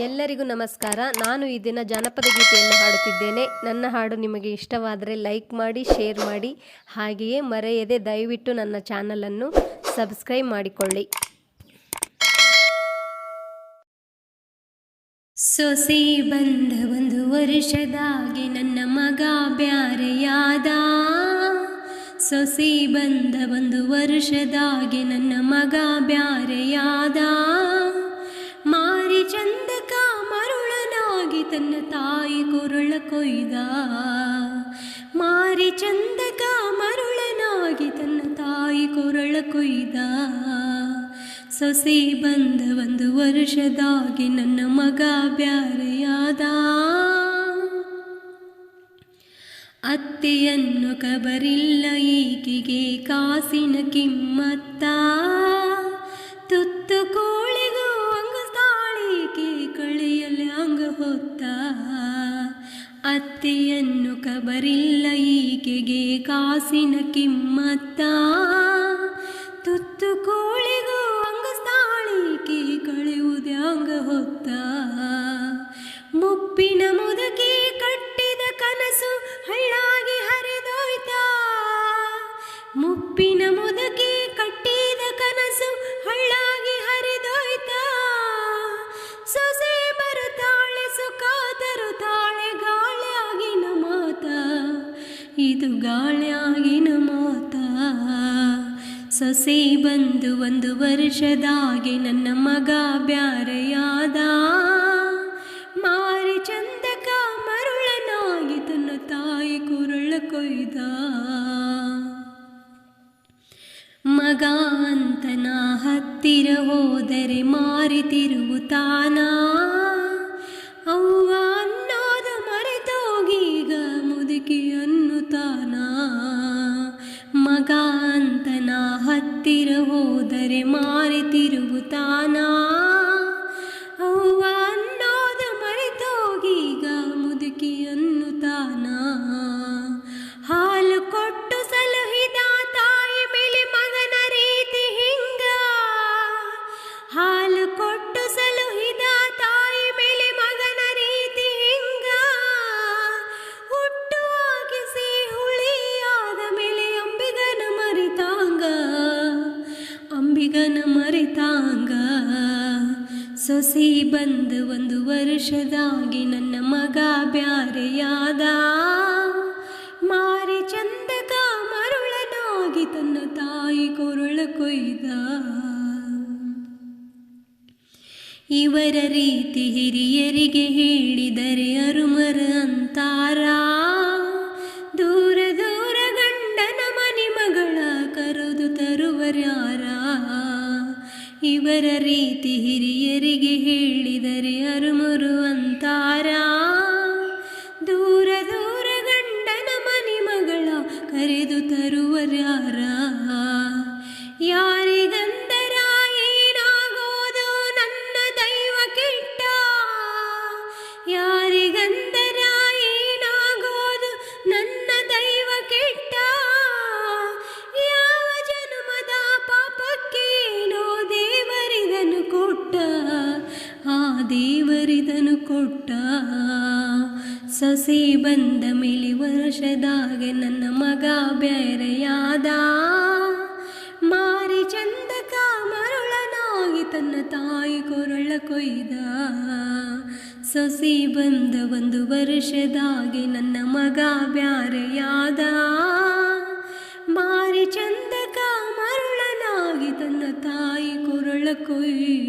ಎಲ್ಲರಿಗೂ ನಮಸ್ಕಾರ. ನಾನು ಈ ದಿನ ಜಾನಪದ ಗೀತೆಯನ್ನು ಹಾಡುತ್ತಿದ್ದೇನೆ. ನನ್ನ ಹಾಡು ನಿಮಗೆ ಇಷ್ಟವಾದರೆ ಲೈಕ್ ಮಾಡಿ, ಶೇರ್ ಮಾಡಿ, ಹಾಗೆಯೇ ಮರೆಯದೆ ದಯವಿಟ್ಟು ನನ್ನ ಚಾನಲನ್ನು ಸಬ್ಸ್ಕ್ರೈಬ್ ಮಾಡಿಕೊಳ್ಳಿ. ಸೊಸೆ ಬಂದ ಒಂದು ವರ್ಷದಾಗೆ ನನ್ನ ಮಗ ಬ್ಯಾರೆಯಾದ. ಸೊಸೆ ಬಂದ ಒಂದು ವರ್ಷದಾಗೆ ನನ್ನ ಮಗ ಬ್ಯಾರೆಯಾದ. ತನ್ನ ತಾಯಿ ಕೊರಳ ಕೊಯ್ದ. ಮಾರಿ ಚಂದಕ ಮರುಳನಾಗಿ ತನ್ನ ತಾಯಿ ಕೊರಳ ಕೊಯ್ದ. ಸೊಸೆ ಬಂದ ಒಂದು ವರ್ಷದಾಗಿ ನನ್ನ ಮಗ ಬ್ಯಾರೆಯಾದ. ಅತ್ತೆಯನ್ನು ಕಬರಿಲ್ಲ, ಈಕೆಗೆ ಕಾಸಿನ ಕಿಮ್ಮತ್ತ. ಅತ್ತೆಯನ್ನು ಕಬರಿಲ್ಲ ಈಕೆಗೆ ಕಾಸಿನ ಕಿಮ್ಮತ್ತ. ತುತ್ತು ಕೋಳಿಗೂ ಅಂಗ ತಾಳಿಕೆ ಕಳೆಯುವುದೇ ಅಂಗ ಹೊತ್ತ. ಗಾಳಿಯಾಗಿನ ಮಾತ. ಸೊಸೆ ಬಂದು ಒಂದು ವರ್ಷದಾಗೆ ನನ್ನ ಮಗ ಬ್ಯಾರೆಯಾದ. ಮಾರಿ ಚಂದಕ ಮರುಳನಾಗಿ ತನ್ನ ತಾಯಿ ಕುರುಳ ಕೊಯ್ದ. ಮಗ ಅಂತನ ಹತ್ತಿರ ಹೋದರೆ ಮಾರಿ ತಿರುಗುತ್ತಾನ ಹತ್ತಿರ ಹೋದರೆ ಮಾರಿ ತಿರುಗುತ್ತಾನ ಅಂಬಿಗನ ಮರೆತಾಂಗ. ಸೊಸಿ ಬಂದು ಒಂದು ವರ್ಷದಾಗಿ ನನ್ನ ಮಗ ಬ್ಯಾರೆಯಾದ. ಮಾರಿ ಚಂದಕ ಮರುಳನಾಗಿ ತನ್ನ ತಾಯಿ ಕೊರುಳ ಕೊಯ್ದ. ಇವರ ರೀತಿ ಹಿರಿಯರಿಗೆ ಹೇಳಿದರೆ ಅರುಮರ ಅಂತಾರ. ಹಿರಿಯರಿಗೆ ಹೇಳಿದರೆ ಅರುಮರು ಅಂತಾರ ದೂರ ದೂರ ಗಂಡನ ಮನೆ ಮಗಳ ಕರೆದು ತರುವರ್ಯಾರ ದೇವರಿದನು ಕೊಟ್ಟ ಸಸಿ ಬಂದ ಮೇಲೆ ವರ್ಷದಾಗೆ ನನ್ನ ಮಗ ಬೇರೆಯಾದ. ಮಾರಿ ಚಂದಕ ಮರುಳನಾಗಿ ತನ್ನ ತಾಯಿ ಕೊರಳ ಕೊಯ್ದ. ಸಸಿ ಬಂದ ಒಂದು ವರ್ಷದಾಗೆ ನನ್ನ ಮಗ ಬ್ಯಾರೆಯಾದ. ಮಾರಿ ಚಂದಕ ಮರುಳನಾಗಿ ತನ್ನ ತಾಯಿ ಕೊರಳ ಕೊಯ್ದ.